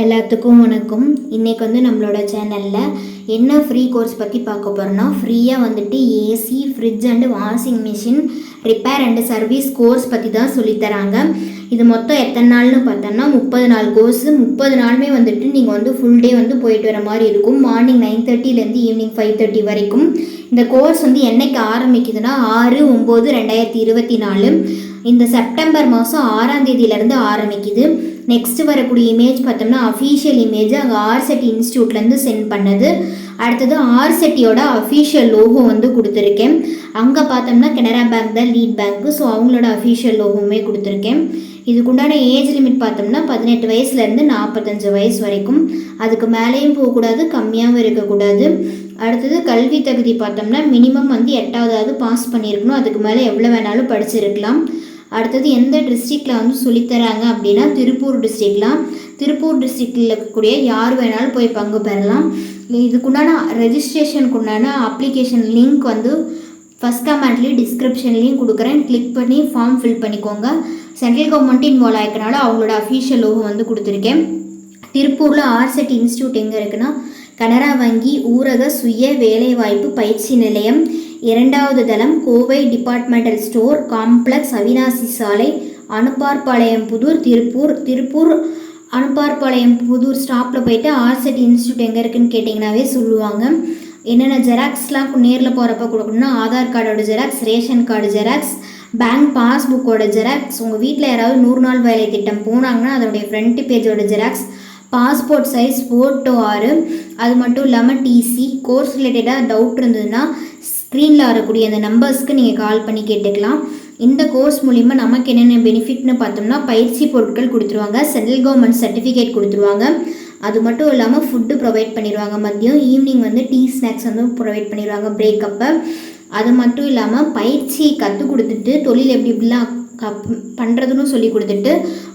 எல்லாத்துக்கும் வணக்கம். இன்றைக்கி வந்து நம்மளோட சேனலில் என்ன ஃப்ரீ கோர்ஸ் பற்றி பார்க்க போகிறோன்னா ஃப்ரீயாக வந்துட்டு AC fridge and washing machine repair and service course பற்றி தான் சொல்லித்தராங்க இது மொத்தம் எத்தனை நாள்னு பார்த்தோம்னா முப்பது நாள் கோர்ஸு முப்பது நாளுமே வந்துட்டு நீங்கள் வந்து ஃபுல் டே வந்து போயிட்டு வர மாதிரி இருக்கும். மார்னிங் நைன் தேர்ட்டிலேருந்து ஈவினிங் ஃபைவ் தேர்ட்டி வரைக்கும். இந்த கோர்ஸ் வந்து என்னைக்கு ஆரம்பிக்குதுன்னா ஆறு ஒம்பது ரெண்டாயிரத்தி இருபத்தி நாலு. இந்த செப்டம்பர் மாதம் ஆறாம் தேதியிலேருந்து ஆரம்பிக்குது. நெக்ஸ்ட் வரக்கூடிய இமேஜ் பார்த்தோம்னா அஃபீஷியல் இமேஜ் அங்கே ஆர்செட் இன்ஸ்டியூட்லேருந்து சென்ட் பண்ணது. அடுத்தது ஆர்செட்டியோட அஃபீஷியல் லோகோ வந்து கொடுத்துருக்கேன். அங்கே பார்த்தோம்னா கனரா பேங்க் தான் லீட் பேங்க்கு ஸோ அவங்களோட அஃபீஷியல் லோகோவுமே கொடுத்துருக்கேன். இதுக்குண்டான ஏஜ் லிமிட் பார்த்தோம்னா பதினெட்டு வயசுலேருந்து நாற்பத்தஞ்சு வயசு வரைக்கும். அதுக்கு மேலேயும் போகக்கூடாது கம்மியாகவும் இருக்கக்கூடாது. அடுத்தது கல்வி தகுதி பார்த்தோம்னா மினிமம் வந்து எட்டாவதாவது பாஸ் பண்ணியிருக்கணும். அதுக்கு மேலே எவ்வளோ வேணாலும் படிச்சிருக்கலாம். அடுத்தது எந்த டிஸ்ட்ரிக்டில் வந்து சொல்லித்தராங்க அப்படின்னா திருப்பூர் டிஸ்ட்ரிக்ட்லாம் திருப்பூர் டிஸ்ட்ரிக்டில் இருக்கக்கூடிய யார் வேணாலும் போய் பங்கு பெறலாம். இதுக்குண்டான ரெஜிஸ்ட்ரேஷனுக்கு உண்டான அப்ளிகேஷன் லிங்க் வந்து ஃபஸ்ட் கமெண்ட்லேயும் டிஸ்கிரிப்ஷன்லேயும் கொடுக்குறேன். கிளிக் பண்ணி ஃபார்ம் ஃபில் பண்ணிக்கோங்க. சென்ட்ரல் கவர்மெண்ட் இன்வால்வ் ஆயிருக்கனால அவங்களோட அஃபீஷியல் லோகோ வந்து கொடுத்துருக்கேன். திருப்பூரில் ஆர்செட் இன்ஸ்டியூட் எங்கே இருக்குன்னா? கனரா வங்கி ஊரக சுய வேலைவாய்ப்பு பயிற்சி நிலையம். இரண்டாவது தளம் Kovai departmental store complex Avinashi சாலை அனுப்பார்பாளையம் புதூர் திருப்பூர் திருப்பூர் அனுப்பார்பாளையம் புதூர் ஸ்டாப்பில் போயிட்டு ஆர்செட் இன்ஸ்டியூட் எங்கே இருக்குன்னு கேட்டிங்கனாவே சொல்லுவாங்க. என்னென்ன ஜெராக்ஸ்லாம் நேரில் போகிறப்ப கொடுக்கணும்னா ஆதார் கார்டோட xerox ration card xerox bank பாஸ்புக்கோட xerox உங்கள் வீட்டில் யாராவது நூறு நாள் வேலை திட்டம் போனாங்கன்னா அதனுடைய ஃப்ரண்ட் பேஜோட ஜெராக்ஸ் பாஸ்போர்ட் சைஸ் ஃபோட்டோ ஆறு. அது மட்டும் இல்லாமல் டிசி கோர்ஸ் ரிலேட்டடாக டவுட் இருந்ததுன்னா ஸ்க்ரீனில் வரக்கூடிய அந்த நம்பர்ஸ்க்கு நீங்கள் கால் பண்ணி கேட்டுக்கலாம். இந்த கோர்ஸ் மூலிமா நமக்கு என்னென்ன பெனிஃபிட்னு பார்த்தோம்னா பயிற்சி பொருட்கள் கொடுத்துருவாங்க சென்ட்ரல் கவர்மெண்ட் சர்டிஃபிகேட் கொடுத்துருவாங்க. அது மட்டும் இல்லாமல் ஃபுட்டு ப்ரொவைட் பண்ணிடுவாங்க மதியம். ஈவினிங் வந்து டீ ஸ்நாக்ஸ் வந்து ப்ரொவைட் பண்ணிடுவாங்க பிரேக்கப்பை அது மட்டும் இல்லாமல் பயிற்சி கற்றுக் கொடுத்துட்டு தொழில் எப்படி இப்படிலாம் கப் பண்ணுறதுன்னு சொல்லி கொடுத்துட்டு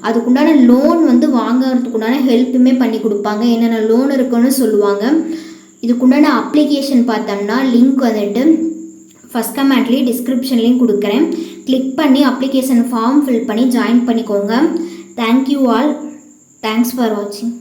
அதுக்குண்டான லோன் வந்து வாங்குறதுக்குண்டான ஹெல்ப்புமே பண்ணி கொடுப்பாங்க. என்னென்ன லோன் இருக்குன்னு சொல்லுவாங்க. இதுக்குண்டான அப்ளிகேஷன் பார்த்தோம்னா லிங்க் வந்துட்டு ஃபஸ்ட் கமெண்ட்லேயும் டிஸ்கிரிப்ஷன்லேயும் கொடுக்குறேன். கிளிக் பண்ணி அப்ளிகேஷன் ஃபார்ம் ஃபில் பண்ணி ஜாயின் பண்ணிக்கோங்க. Thank you all thanks for வாட்சிங்